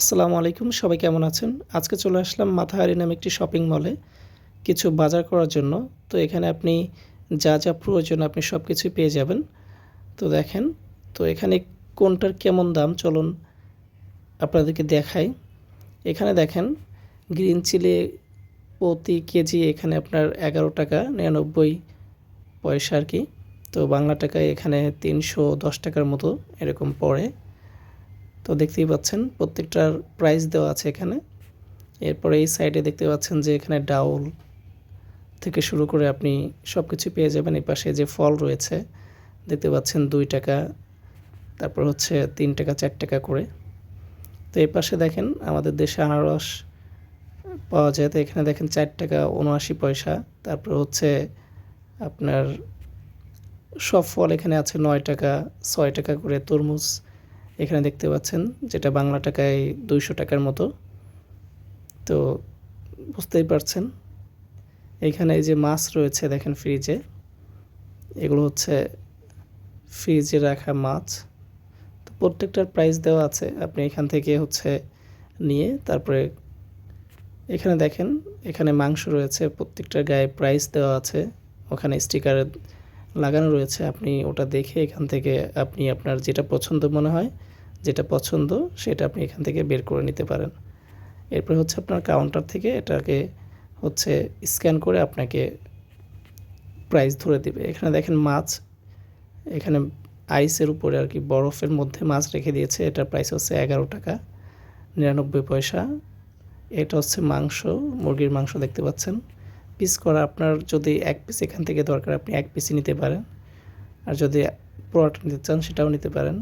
আসসালামু আলাইকুম, সবাই কেমন আছেন? আজকে চলে আসলাম মাথাহারি নামে একটি শপিং মলে কিছু বাজার করার জন্য। তো এখানে আপনি যা যা প্রয়োজন আপনি সব কিছুই পেয়ে যাবেন। তো দেখেন, তো এখানে কোনটার কেমন দাম চলুন আপনাদেরকে দেখাই। এখানে দেখেন, গ্রিন চিলি প্রতি কেজি এখানে আপনার এগারো টাকা নিরানব্বই পয়সা আর কি। তো বাংলা টাকায় এখানে তিনশো দশ টাকার মতো এরকম পড়ে। তো দেখতেই পাচ্ছেন প্রত্যেকটার প্রাইস দেওয়া আছে এখানে। এরপরে এই সাইডে দেখতে পাচ্ছেন যে এখানে ডাউল থেকে শুরু করে আপনি সব কিছু পেয়ে যাবেন। এই পাশে যে ফল রয়েছে, দেখতে পাচ্ছেন দুই টাকা, তারপর হচ্ছে তিন টাকা, চার টাকা করে। তো এই পাশে দেখেন আমাদের দেশে আনারস পাওয়া যায়। তো এখানে দেখেন চার টাকা উনআশি পয়সা, তারপর হচ্ছে আপনার সব ফল এখানে আছে নয় টাকা, ছয় টাকা করে তরমুজ। এখানে দেখতে পাচ্ছেন, যেটা বাংলা টাকায় দুইশো টাকার মতো। তো বুঝতেই পারছেন, এখানে এই যে মাছ রয়েছে, দেখেন ফ্রিজে। এগুলো হচ্ছে ফ্রিজে রাখা মাছ। তো প্রত্যেকটার প্রাইস দেওয়া আছে, আপনি এখান থেকে হচ্ছে নিয়ে তারপরে এখানে দেখেন, এখানে মাংস রয়েছে, প্রত্যেকটার গায়ে প্রাইস দেওয়া আছে। ওখানে স্টিকার লাগানো রয়েছে, আপনি ওটা দেখে এখান থেকে আপনি আপনার যেটা পছন্দ মনে হয়, যেটা পছন্দ সেটা আপনি এখান থেকে বের করে নিতে পারেন। এরপর হচ্ছে আপনার কাউন্টার থেকে এটাকে হচ্ছে স্ক্যান করে আপনাকে প্রাইস ধরে দিবে। এখানে দেখেন মাছ, এখানে আইসের উপরে আর কি বরফের মধ্যে মাছ রেখে দিয়েছে, এটার প্রাইস হচ্ছে এগারো টাকা, নিরানব্বই পয়সা। এটা হচ্ছে মাংস, মুরগির মাংস দেখতে পাচ্ছেন। পিস করা আপনার যদি এক পিস এখান থেকে দরকার, আপনি এক পিসই নিতে পারেন। আর যদি পুরোটা নিতে চান, সেটাও নিতে পারেন।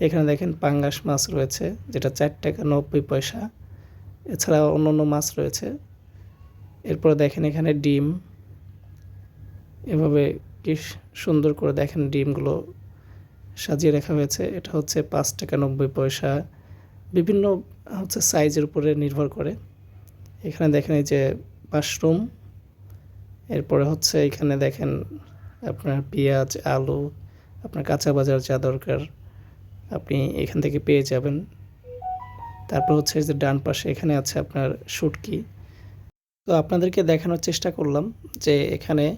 এখানে দেখেন পাঙ্গাস মাছ রয়েছে, যেটা চার টাকা নব্বই পয়সা। এছাড়া অন্য অন্য মাছ রয়েছে। এরপর দেখেন এখানে ডিম। এভাবে কি সুন্দর করে দেখেন ডিমগুলো সাজিয়ে রাখা হয়েছে। এটা হচ্ছে পাঁচ টাকা নব্বই পয়সা। বিভিন্ন, হচ্ছে সাইজের উপরে নির্ভর করে। এখানে দেখেন এই যে মাশরুম এরপরে হচ্ছে এখানে দেখেন আপনার পেঁয়াজ, আলু, আপনার কাঁচা বাজার যা দরকার আপনি এখান থেকে পেয়ে যাবেন। তারপর হচ্ছে যে ডান পাশে এখানে আছে আপনার শুটকি। তো আপনাদেরকে দেখানোর চেষ্টা করলাম যে এখানে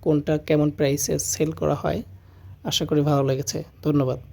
কোনটা কেমন প্রাইসে সেল করা হয়। আশা করি ভালো লেগেছে। ধন্যবাদ।